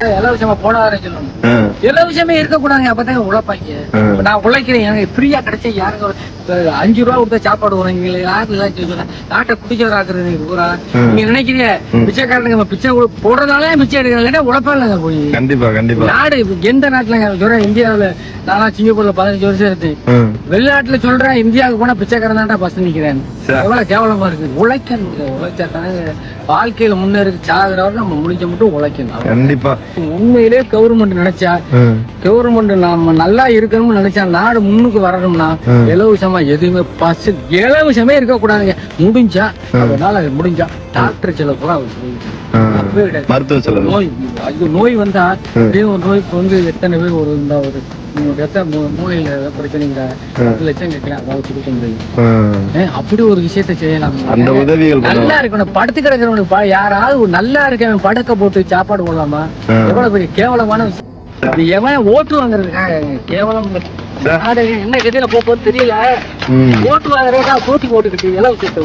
இலவசமா போடாத சொல்லணும் ஆ, இலவசமே இருக்கக்கூடாதுங்க. அப்பதான் உழைப்பாங்க. நான் உழைக்கிறேன். எனக்கு ஃப்ரீயா கிடைச்சா யாருங்க அஞ்சு ரூபா கொடுத்தா சாப்பாடு வரும். யாரு எல்லாம் சொல்லுங்க நாட்டை குடிச்சவராக்குறது பூரா. நீங்க நினைக்கிறீங்க. பிச்சைக்காரனுங்க பிச்சை போடுறதாலே பிச்சை எடுக்கிறாங்க. உழைப்பா இல்லைங்க போய். கண்டிப்பா கண்டிப்பா. நாடு எந்த நாட்டுல சொல்றேன் இந்தியாவுல நானா சிங்கப்பூர்ல பதினஞ்சு வருஷம் இருக்கு. வெளிநாட்டுல சொல்றேன் இந்தியாவுக்கு போனா பிச்சைக்காரன் தான்டா பஸ் நிக்கிறேன். எவ்வளவு கேவலமா இருக்கு? உழைக்கணும். உழைச்சா தானே வாழ்க்கையில முன்னேறி சாகுறவரை நம்ம முடிஞ்ச மட்டும் உழைக்கணும். கண்டிப்பா. உண்மையிலே கவர்மெண்ட் நினைச்சா கவர்மெண்ட் நாம நல்லா இருக்கணும்னு நினைச்சா நாடு முன்னுக்கு வரணும்னா. இலவசமா எதுவுமே பஸ் இலவசமே இருக்க கூடாதுங்க முடிஞ்சா அதனால அது முடிஞ்சா டாக்டர் செலவு கிடையாது. மருத்துவ செலவு. நோய் அது நோய் வந்தா ஒரு நோய்க்கு வந்து எத்தனை பேர் ஒரு இந்த ஒரு மூ- மூளையில பிரச்சனைங்க பத்து லட்சம் கேட்கலாம் அதாவது கொடுக்க முடியும். அப்படி ஒரு விஷயத்த செய்யலாம். அந்த உதவிகள் நல்லா இருக்கணும். படுத்து கிடக்கிறவனுக்கு யாராவது ஒரு நல்லா இருக்கவன் படுக்க போட்டு சாப்பாடு போடலாமா. எவ்வளவு பெரிய கேவலமான எவன் ஓட்டு வாங்குறதுக்காக கேவலம். என்ன கதியில போகுது தெரியல. ஓட்டு வாங்குறதுக்காக போட்டி போட்டுக்கிட்டு எல்லாம் விஷயத்தை